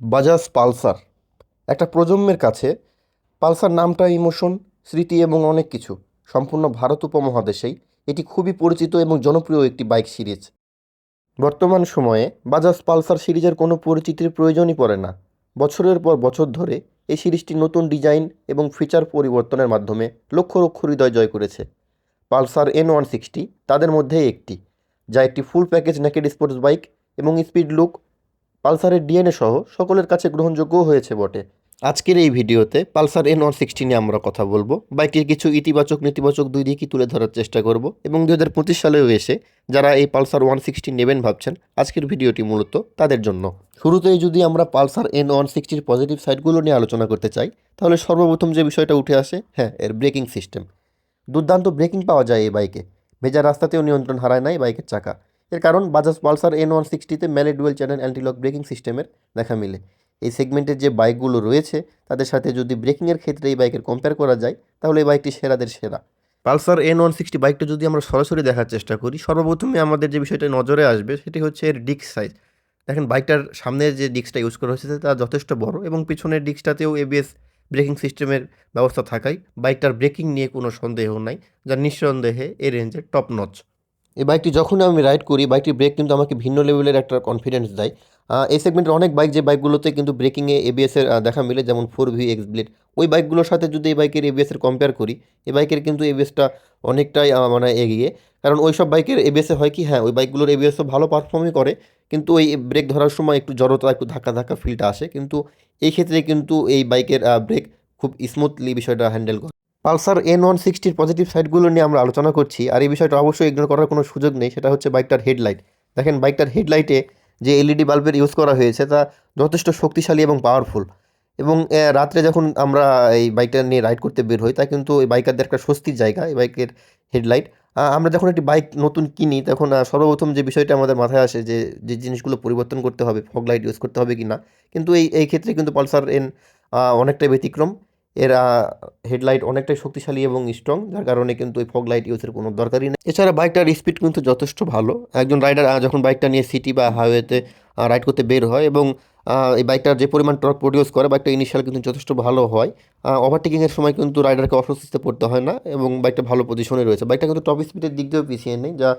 Bajaj Pulsar, একটা প্রজন্মের কাছে পালসার নামটা ইমোশন, স্মৃতি এবং অনেক কিছু। সম্পূর্ণ ভারত উপমহাদেশেই এটি খুবই পরিচিত এবং জনপ্রিয় একটি বাইক সিরিজ। বর্তমান সময়ে বাজাজ পালসার সিরিজের কোনো পরিচিতির প্রয়োজনই পড়ে না। বছরের পর বছর ধরে এই সিরিজটি নতুন ডিজাইন এবং ফিচার পরিবর্তনের মাধ্যমে লক্ষ লক্ষ হৃদয় জয় করেছে। পালসার এন ওয়ান সিক্সটি তাদের মধ্যেই একটি, যা একটি full package naked sports bike এবং স্পিড লুক পালসারের ডিএনএ সহ সকলের কাছে গ্রহণযোগ্য হয়েছে বটে। আজকের এই ভিডিওতে পালসার এন ওয়ান সিক্সটি নিয়ে আমরা কথা বলব। বাইকটির কিছু ইতিবাচক, নেতিবাচক দুই দিকই তুলে ধরার চেষ্টা করব এবং দু হাজার পঁচিশ সালেও এসে যারা এই পালসার ওয়ান সিক্সটি নেবেন ভাবছেন, আজকের ভিডিওটি মূলত তাদের জন্য। শুরুতেই যদি আমরা পালসার এন ওয়ান সিক্সটির পজিটিভ সাইডগুলো নিয়ে আলোচনা করতে চাই, তাহলে সর্বপ্রথম যে বিষয়টা উঠে আসে হ্যাঁ এর ব্রেকিং সিস্টেম। দুর্দান্ত ব্রেকিং পাওয়া যায় এই বাইকে। ভেজা রাস্তাতেও নিয়ন্ত্রণ হারায় না এই বাইকের চাকা। এর কারণ বাজাজ পালসার এন ওয়ান সিক্সটিতে ম্যালে ডুয়েল চ্যানেল অ্যান্টিলক ব্রেকিং সিস্টেমের দেখা মিলে। এই সেগমেন্টের যে বাইকগুলো রয়েছে, তাদের সাথে যদি ব্রেকিংয়ের ক্ষেত্রে এই বাইকের কম্পেয়ার করা যায়, তাহলে এই বাইকটি সেরাদের সেরা। পালসার এন ওয়ান সিক্সটি বাইকটা যদি আমরা সরাসরি দেখার চেষ্টা করি, সর্বপ্রথমে আমাদের যে বিষয়টা নজরে আসবে, সেটি হচ্ছে এর ডিস্ক সাইজ দেখেন, বাইকটার সামনের যে ডিস্কটা ইউজ করা হয়েছে তা যথেষ্ট বড় এবং পিছনের ডিস্কটাতেও এবিএস ব্রেকিং সিস্টেমের ব্যবস্থা থাকায় বাইকটার ব্রেকিং নিয়ে কোনো সন্দেহ নাই, যা নিঃসন্দেহে এ রেঞ্জের টপ নচ এই বাইকটি যখন আমি রাইড করি, বাইকটির ব্রেক কিন্তু আমাকে ভিন্ন লেভেলের একটা কনফিডেন্স দেয়। এই সেগমেন্টের অনেক বাইক যে বাইকগুলোতে কিন্তু ব্রেকিংয়ে এবিএসের দেখা মিলে, যেমন ফোর ভি এক্স ব্লেড ওই বাইকগুলোর সাথে যদি এই বাইকের এবিএসের কম্পেয়ার করি, এই বাইকের কিন্তু এবিএসটা অনেকটাই মানে এগিয়ে। কারণ ওই সব বাইকের এবিএসে হয় কি হ্যাঁ ওই বাইকগুলোর এবিএসও ভালো পারফর্মই করে, কিন্তু ওই ব্রেক ধরার সময় একটু জড়তা, একটু ধাক্কা ধাক্কা ফিলটা আসে। কিন্তু এই ক্ষেত্রে কিন্তু এই বাইকের ব্রেক খুব স্মুথলি বিষয়টা হ্যান্ডেল করে। পালসার এন ওয়ান সিক্সটির পজিটিভ সাইডগুলো নিয়ে আমরা আলোচনা করছি, আর এই বিষয়টা অবশ্যই ইগনোর করার কোনো সুযোগ নেই, সেটা হচ্ছে বাইকটার হেডলাইট দেখেন, বাইকটার হেডলাইটে যে এলইডি বাল্বের ইউজ করা হয়েছে, তা যথেষ্ট শক্তিশালী এবং পাওয়ারফুল এবং রাত্রে যখন আমরা এই বাইকটা নিয়ে রাইড করতে বের হই, তা কিন্তু এই বাইকারদের একটা স্বস্তির জায়গা, এই বাইকের হেডলাইট আমরা যখন একটি বাইক নতুন কিনি, তখন সর্বপ্রথম যে বিষয়টা আমাদের মাথায় আসে যে যে জিনিসগুলো পরিবর্তন করতে হবে ফগ লাইট ইউজ করতে হবে কি না কিন্তু এই এই ক্ষেত্রে কিন্তু পালসার এন অনেকটাই ব্যতিক্রম। এর হেডলাইট অনেকটাই শক্তিশালী এবং স্ট্রং যার কারণে কিন্তু এই ফগ লাইট ইউজের কোনো দরকারই নেই। এছাড়া বাইকটার স্পিড কিন্তু যথেষ্ট ভালো। একজন রাইডার যখন বাইকটা নিয়ে সিটি বা হাইওয়েতে রাইড করতে বের হয় এবং এই বাইকটার যে পরিমাণ টর্ক প্রডিউস করে বাইকটা ইনিশিয়াল কিন্তু যথেষ্ট ভালো হয়। ওভারটেকিংয়ের সময় কিন্তু রাইডারকে অস্বস্তিতে পড়তে হয় না এবং বাইকটা ভালো পজিশনে রয়েছে। বাইকটা কিন্তু টপ স্পিডের দিক দিয়েও পিছিয়ে নেই, যা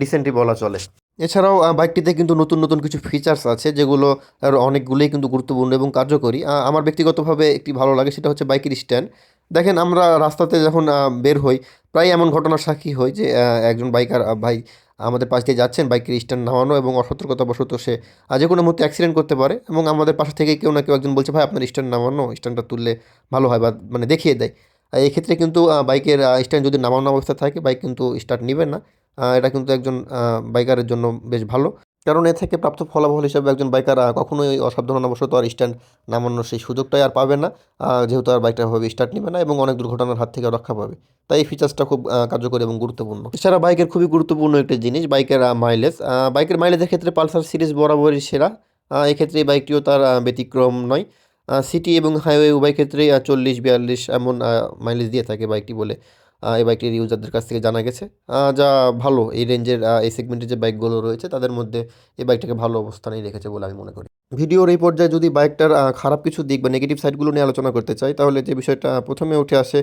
ডিসেন্টই বলা চলে। এছাড়াও বাইকটিতে কিন্তু নতুন নতুন কিছু ফিচার্স আছে, যেগুলো অনেকগুলোই কিন্তু গুরুত্বপূর্ণ এবং কার্যকরী। আমার ব্যক্তিগতভাবে একটি ভালো লাগে, সেটা হচ্ছে বাইকের স্ট্যান্ড দেখেন, আমরা রাস্তাতে যখন বের হই, প্রায় এমন ঘটনার সাক্ষী হই যে একজন বাইকার ভাই আমাদের পাশ দিয়ে যাচ্ছেন বাইকের স্ট্যান্ড নামানো এবং অসতর্কতাবশত সে যে কোনো মুহূর্তে অ্যাক্সিডেন্ট করতে পারে এবং আমাদের পাশে থেকে কেউ না কেউ একজন বলছে, ভাই, আপনার স্ট্যান্ড নামানো স্ট্যান্ডটা তুললে ভালো হয় বা মানে দেখিয়ে দেয়। এক্ষেত্রে কিন্তু বাইকের স্ট্যান্ড যদি নামানো অবস্থায় থাকে বাইক কিন্তু স্টার্ট নেবে না। এটা কিন্তু একজন বাইকারের জন্য বেশ ভালো। কারণ এ থেকে প্রাপ্ত ফলাফল হিসেবে একজন বাইকার কখনোই অসাবধানতাবশত আর স্ট্যান্ড নামানোর সেই সুযোগটাই আর পাবে না। যেহেতু আর বাইকটা ভাবে স্টার্ট নেবে না এবং অনেক দুর্ঘটনার হাত থেকে রক্ষা পাবে। তাই এই ফিচার্সটা খুব কার্যকরী এবং গুরুত্বপূর্ণ। এছাড়া বাইকের খুবই গুরুত্বপূর্ণ একটি জিনিস বাইকের মাইলেজ বাইকের মাইলেজের ক্ষেত্রে পালসার সিরিজ বরাবরই সেরা। এক্ষেত্রে এই বাইকটিও তার ব্যতিক্রম নয়। সিটি এবং হাইওয়ে উভয় ক্ষেত্রেই চল্লিশ, বিয়াল্লিশ এমন মাইলেজ দিয়ে থাকে বাইকটি বলে। এই বাইকটির ইউজারদের কাছ থেকে জানা গেছে। যা ভালো, এই রেঞ্জের এই সেগমেন্টের যে বাইকগুলো রয়েছে, তাদের মধ্যে এই বাইকটাকে ভালো অবস্থানেই রেখেছে বলে আমি মনে করি। ভিডিওর এই পর্যায়ে যদি বাইকটার খারাপ কিছু দিক বা নেগেটিভ সাইডগুলো নিয়ে আলোচনা করতে চাই, তাহলে যে বিষয়টা প্রথমে উঠে আসে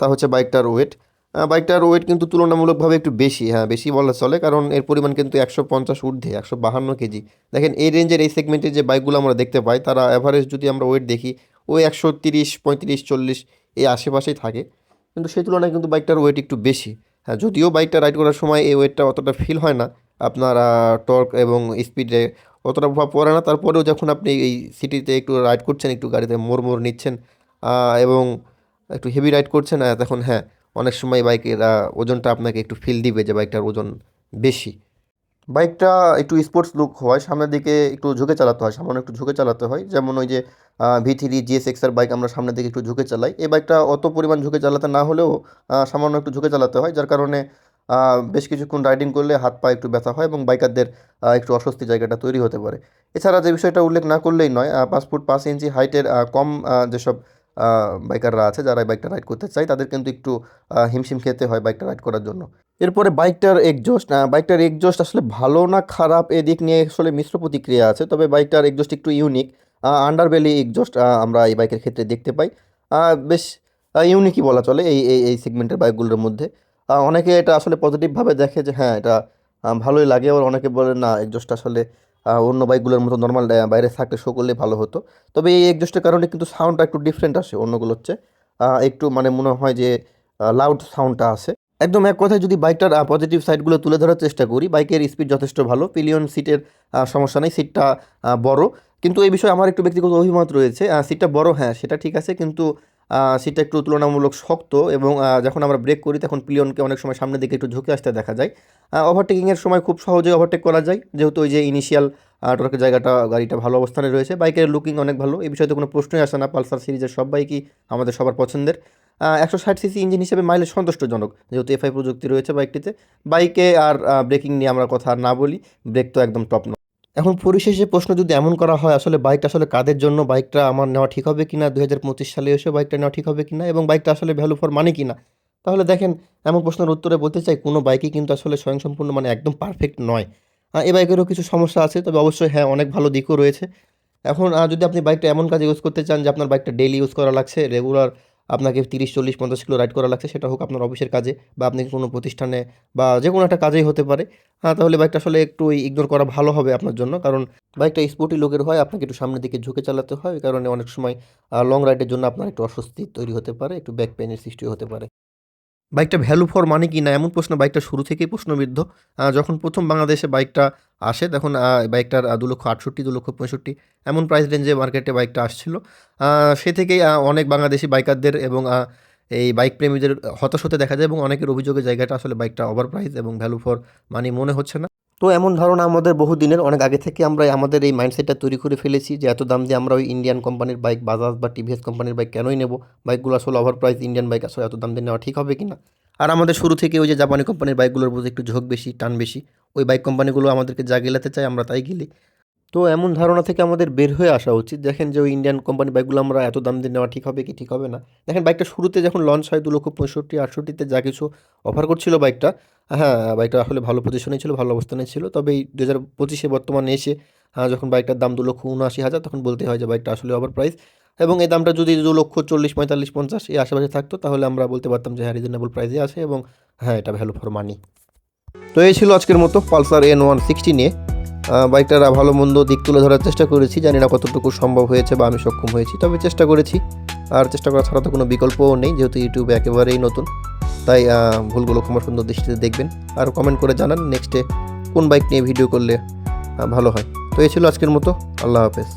তা হচ্ছে বাইকটার ওয়েট বাইকটার ওয়েট কিন্তু তুলনামূলকভাবে একটু বেশি হ্যাঁ বেশি বলা চলে, কারণ এর পরিমাণ কিন্তু একশো পঞ্চাশ ঊর্ধ্বে, একশো বাহান্ন কেজি। দেখেন, এই রেঞ্জের এই সেগমেন্টের যে বাইকগুলো আমরা দেখতে পাই, তারা অ্যাভারেজ যদি আমরা ওয়েট দেখি, ওই একশো তিরিশ, পঁয়ত্রিশ, চল্লিশ এই আশেপাশেই থাকে। কিন্তু সেই তুলনায় কিন্তু বাইকটার ওয়েট একটু বেশি। হ্যাঁ যদিও বাইকটা রাইড করার সময় এই ওয়েটটা অতটা ফিল হয় না। আপনার টর্ক এবং স্পিডে অতটা প্রভাব পড়ে না। তারপরেও যখন আপনি এই সিটিতে একটু রাইড করছেন, একটু গাড়িতে মোড় মোড় নিচ্ছেন এবং একটু হেভি রাইড করছেন তখন হ্যাঁ অনেক সময় বাইকের ওজনটা আপনাকে একটু ফিল দিবে যে বাইকটার ওজন বেশি। বাইকটা একটু স্পোর্টস লুক হয়, সামনের দিকে একটু ঝুঁকে চালাতে হয় সামান্য একটু ঝুঁকে চালাতে হয়। যেমন ওই যে ভি থ্রি জিএস এক্সের বাইক আমরা সামনের দিকে একটু ঝুঁকে চালাই। এই বাইকটা অত পরিমাণ ঝুঁকে চালাতে না হলেও সামান্য একটু ঝুঁকে চালাতে হয়, যার কারণে বেশ কিছুক্ষণ রাইডিং করলে হাত পা একটু ব্যথা হয় এবং বাইকারদের একটু অস্বস্তি জায়গাটা তৈরি হতে পারে। এছাড়া যে বিষয়টা উল্লেখ না করলেই নয় পাঁচ ফুট পাঁচ ইঞ্চি হাইটের কম যেসব বাইকাররা আছে, যারা বাইকটা রাইড করতে চায়, তাদের কিন্তু একটু হিমশিম খেতে হয় বাইকটা রাইড করার জন্য। এরপরে বাইকটার এক্সজস্ট বাইকটার এক্সজস্ট আসলে ভালো না খারাপ এদিক নিয়ে আসলে মিশ্র প্রতিক্রিয়া আছে, তবে বাইকটার এক্সজস্ট একটু ইউনিক আন্ডারবেলি এক্সজস্ট আমরা এই বাইকের ক্ষেত্রে দেখতে পাই। বেশ ইউনিকই বলা চলে এই এই এই সেগমেন্টের বাইকগুলোর মধ্যে। অনেকে এটা আসলে পজিটিভভাবে দেখে যে হ্যাঁ এটা ভালোই লাগে। আবার অনেকে বলে, না এক্সজস্ট আসলে অন্য বাইকগুলোর মতো নর্মাল বাইরে থাকলে শো করলে ভালো হতো। তবে এই এক্সজস্টের কারণে কিন্তু সাউন্ডটা একটু ডিফারেন্ট আসে, অন্যগুলো হচ্ছে একটু মানে মনে হয় যে লাউড সাউন্ডটা আসে। একদম এক কথায় যদি বাইকটার পজিটিভ সাইডগুলো তুলে ধরার চেষ্টা করি বাইকের স্পিড যথেষ্ট ভালো পিলিয়ন সিটের সমস্যা নেই সিটটা বড়। কিন্তু এই বিষয়ে আমার একটু ব্যক্তিগত অভিমত রয়েছে সিটটা বড় হ্যাঁ সেটা ঠিক আছে, কিন্তু সিটটা একটু তুলনামূলক শক্ত এবং যখন আমরা ব্রেক করি, তখন পিলিয়নকে অনেক সময় সামনের দিকে একটু ঝুঁকে আসতে দেখা যায়। ওভারটেকিংয়ের সময় খুব সহজেই ওভারটেক করা যায়, যেহেতু ওই যে ইনিশিয়াল টর্কের জায়গাটা, গাড়িটা ভালো অবস্থানে রয়েছে। বাইকের লুকিং অনেক ভালো, এই বিষয়ে তো কোনো প্রশ্নই আসে না পালসার সিরিজের সব বাইকই আমাদের সবার পছন্দের। একশো ষাট সিসি ইঞ্জিন হিসেবে মাইলেজ সন্তুষ্টজনক। যেহেতু এফআই প্রযুক্তি রয়েছে বাইকটিতে, বাইকে আর ব্রেকিং নিয়ে আমরা কথা আর না বলি ব্রেক তো একদম টপ নয় এখন পরিশেষে প্রশ্ন যদি এমন করা হয়, আসলে বাইকটা আসলে কাদের জন্য, বাইকটা আমার নেওয়া ঠিক হবে কিনা দু হাজার পঁচিশ সালে এসে বাইকটা নেওয়া ঠিক হবে কিনা, এবং বাইকটা আসলে ভ্যালু ফর মানি কিনা? তাহলে দেখেন, এমন প্রশ্নের উত্তরে বলতে চাই, কোনো বাইকই কিন্তু আসলে স্বয়ংসম্পূর্ণ মানে একদম পারফেক্ট নয়। এ বাইকেরও কিছু সমস্যা আছে, তবে অবশ্যই হ্যাঁ অনেক ভালো দিকও রয়েছে। এখন যদি আপনি বাইকটা এমন কাজে ইউজ করতে চান যে আপনার বাইকটা ডেইলি ইউজ করা লাগছে রেগুলার আপনাকে তিরিশ, চল্লিশ, পঞ্চাশ কিলো রাইড করা লাগছে, সেটা হোক আপনার অফিসের কাজে বা আপনি কোনো প্রতিষ্ঠানে বা যে কোনো একটা কাজেই হতে পারে। হ্যাঁ তাহলে বাইকটা আসলে একটু ইগনোর করা ভালো হবে আপনার জন্য। কারণ বাইকটা স্পোর্টি লোকের হয়, আপনাকে একটু সামনের দিকে ঝুঁকে চালাতে হয়। কারণে অনেক সময় লং রাইডের জন্য আপনার একটু অস্বস্তি তৈরি হতে পারে, একটু ব্যাক পেনের সৃষ্টি হতে পারে। বাইকটা ভ্যালু ফর মানে কি না এমন প্রশ্ন, বাইকটা শুরু থেকেই প্রশ্নবিদ্ধ। যখন প্রথম বাংলাদেশে বাইকটা আসে, তখন বাইকটার দু লক্ষ আটষট্টি দু লক্ষ পঁয়ষট্টি, এমন প্রাইস রেঞ্জে মার্কেটে বাইকটা আসছিল। সে থেকেই অনেক বাংলাদেশি বাইকারদের এবং এই বাইক প্রেমীদের হতাশ হতে দেখা যায় এবং অনেকের অভিযোগের জায়গাটা আসলে বাইকটা ওভার প্রাইস এবং ভ্যালু ফর মানি মনে হচ্ছে না। তো এমন ধারণা আমাদের বহু দিনের অনেক আগে থেকে আমরা আমাদের এই মাইন্ডসেটটা তৈরি করে ফেলেছি যে এত দাম দিয়ে আমরা ওই ইন্ডিয়ান কোম্পানির বাইক বাজাজ বা টিভিএস কোম্পানির বাইক কেনই নেব? বাইকগুলো আসলে ওভার প্রাইস ইন্ডিয়ান বাইক আসলে এত দাম দিয়ে নেওয়া ঠিক হবে কি না আর আমাদের শুরু থেকে ওই যে জাপানি কোম্পানির বাইকগুলোর প্রতি একটু ঝোঁক বেশি, টান বেশি, ওই বাইক কোম্পানিগুলো আমাদেরকে যা গেলাতে চাই আমরা তাই গেলি। তো এমন ধারণা থেকে আমাদের বের হয়ে আসা উচিত। দেখেন যে ওই ইন্ডিয়ান কোম্পানি বাইকগুলো আমরা এত দাম দিয়ে নেওয়া ঠিক হবে কি ঠিক হবে না। দেখেন বাইকটা শুরুতে যখন লঞ্চ হয় দু লক্ষ পঁয়ষট্টি আটষট্টিতে যা কিছু অফার করছিল বাইকটা হ্যাঁ বাইকটা আসলে ভালো পজিশনে ছিল ভালো অবস্থানে ছিল। তবে এই দু হাজার পঁচিশে বর্তমানে এসে হ্যাঁ, যখন বাইকটার দাম দু লক্ষ উনআশি হাজার তখন বলতে হয় যে বাইকটা আসলে ওভার প্রাইস এবং এই দামটা যদি দু লক্ষ চল্লিশ পঁয়তাল্লিশ পঞ্চাশ এই আশেপাশে থাকতো তাহলে আমরা বলতে পারতাম যে হ্যাঁ রিজনেবল প্রাইসে আছে এবং হ্যাঁ এটা ভ্যালু ফর মানি তো এই ছিল আজকের মতো পালসার এন ওয়ান সিক্সটি নিয়ে বাইকটার ভালো মন্দ দিক তুলে ধরার চেষ্টা করেছি, জানি না কতটুকু সম্ভব হয়েছে বা আমি সক্ষম হয়েছি, তবে চেষ্টা করেছি। আর চেষ্টা করা ছাড়া তো কোনো বিকল্পও নেই, যেহেতু ইউটিউবে একেবারেই নতুন, তাই ভুলগুলো ক্ষমা সুন্দর দৃষ্টিতে দেখবেন আর কমেন্ট করে জানান নেক্সটে কোন বাইক নিয়ে ভিডিও করলে ভালো হয়। তো এই ছিল আজকের মতো, আল্লাহ হাফেজ।